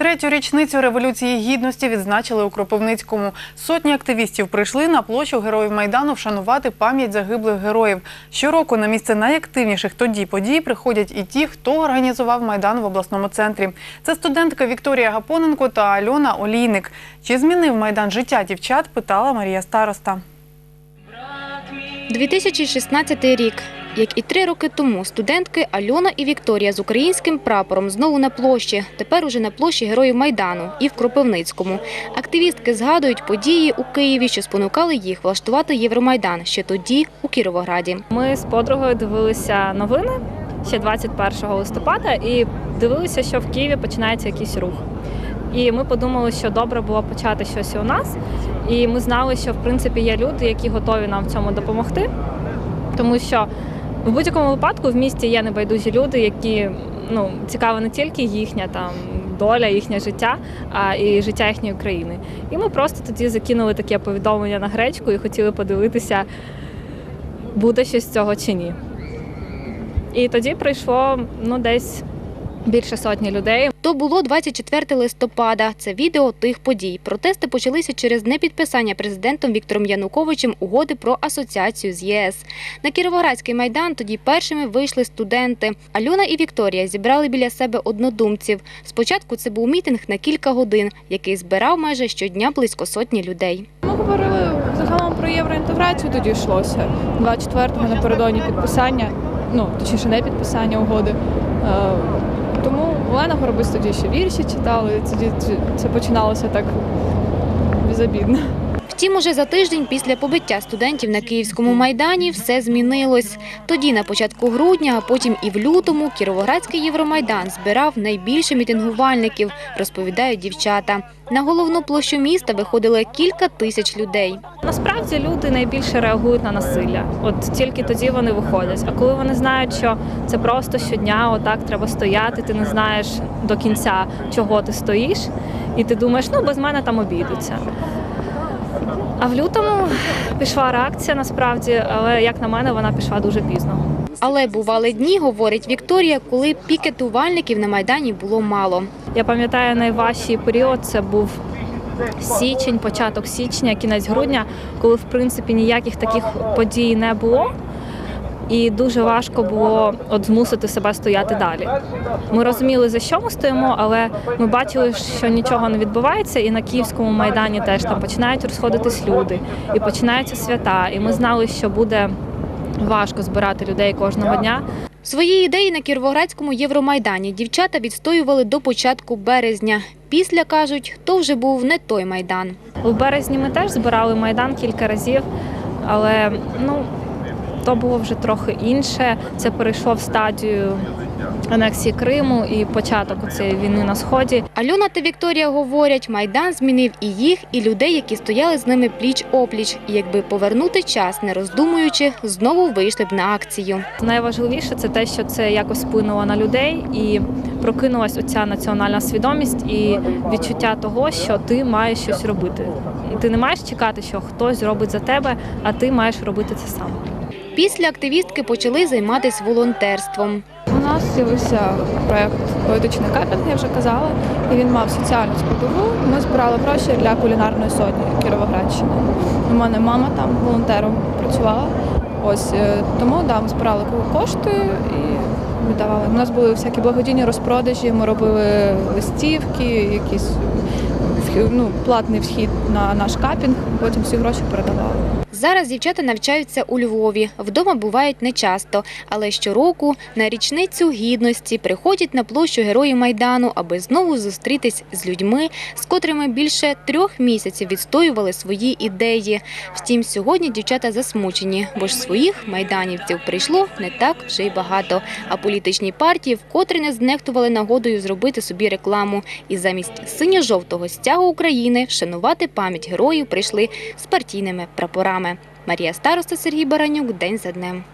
Третю річницю Революції Гідності відзначили у Кропивницькому. Сотні активістів прийшли на площу Героїв Майдану вшанувати пам'ять загиблих героїв. Щороку на місце найактивніших тоді подій приходять і ті, хто організував Майдан в обласному центрі. Це студентка Вікторія Гапоненко та Альона Олійник. Чи змінив Майдан життя дівчат, питала Марія Староста. 2016 рік. Як і три роки тому, студентки Альона і Вікторія з українським прапором знову на площі. Тепер уже на площі Героїв Майдану і в Кропивницькому. Активістки згадують події у Києві, що спонукали їх влаштувати Євромайдан ще тоді у Кіровограді. Ми з подругою дивилися новини ще 21 листопада і дивилися, що в Києві починається якийсь рух. І ми подумали, що добре було почати щось і у нас. І ми знали, що в принципі є люди, які готові нам в цьому допомогти. Тому що в будь-якому випадку в місті є небайдужі люди, які ну цікава не тільки їхня там доля, їхнє життя, а і життя їхньої країни. І ми просто тоді закинули таке повідомлення на гречку і хотіли подивитися, буде щось з цього чи ні. І тоді прийшло ну десь більше сотні людей. То було 24 листопада. Це відео тих подій. Протести почалися через непідписання президентом Віктором Януковичем угоди про асоціацію з ЄС. На Кіровоградський майдан тоді першими вийшли студенти. Альона і Вікторія зібрали біля себе однодумців. Спочатку це був мітинг на кілька годин, який збирав майже щодня близько сотні людей. Ми говорили загалом про євроінтеграцію, тоді йшлося. 24-го напередодні підписання, ну точніше не підписання угоди. Олена Горобець тоді ще вірші читали, тоді це починалося так безобідно. Втім, уже за тиждень після побиття студентів на Київському майдані все змінилось. Тоді, на початку грудня, а потім і в лютому, Кіровоградський Євромайдан збирав найбільше мітингувальників, розповідають дівчата. На головну площу міста виходило кілька тисяч людей. Насправді люди найбільше реагують на насилля. От тільки тоді вони виходять. А коли вони знають, що це просто щодня, отак треба стояти, ти не знаєш до кінця, чого ти стоїш, і ти думаєш, ну без мене там обійдуться. А в лютому пішла реакція насправді, але як на мене, вона пішла дуже пізно. Але бували дні, говорить Вікторія, коли пікетувальників на майдані було мало. Я пам'ятаю найважчий період це був січень, початок січня, кінець грудня, коли в принципі ніяких таких подій не було. І дуже важко було от змусити себе стояти далі. Ми розуміли, за що ми стоїмо, але ми бачили, що нічого не відбувається, і на Київському майдані теж там починають розходитись люди, і починаються свята. І ми знали, що буде важко збирати людей кожного дня. Свої ідеї на Кіровоградському Євромайдані дівчата відстоювали до початку березня. Після, кажуть, то вже був не той майдан. У березні ми теж збирали майдан кілька разів, але ну то було вже трохи інше. Це перейшло в стадію анексії Криму і початок цієї війни на сході. Альона та Вікторія говорять, майдан змінив і їх, і людей, які стояли з ними пліч опліч. І якби повернути час, не роздумуючи, знову вийшли б на акцію. Найважливіше це те, що це якось вплинуло на людей і прокинулась оця національна свідомість і відчуття того, що ти маєш щось робити. Ти не маєш чекати, що хтось зробить за тебе, а ти маєш робити це сам. Після активістки почали займатися волонтерством. У нас з'явився проєкт поетичний капінг, я вже казала, і він мав соціальну складову. Ми збирали гроші для кулінарної сотні Кіровоградщини. У мене мама там волонтером працювала. Ось е, тому да, ми збирали кошти і віддавали. У нас були всякі благодійні розпродажі, ми робили листівки, якісь ну, платний вхід на наш капінг, потім всі гроші передавали. Зараз дівчата навчаються у Львові. Вдома бувають нечасто, але щороку на річницю гідності приходять на площу Герої Майдану, аби знову зустрітись з людьми, з котрими більше трьох місяців відстоювали свої ідеї. Втім, сьогодні дівчата засмучені, бо ж своїх майданівців прийшло не так вже й багато. А політичні партії вкотре не знехтували нагодою зробити собі рекламу. І замість синьо-жовтого стягу України вшанувати пам'ять героїв прийшли з партійними прапорами. Марія Староста, Сергій Баранюк. День за днем.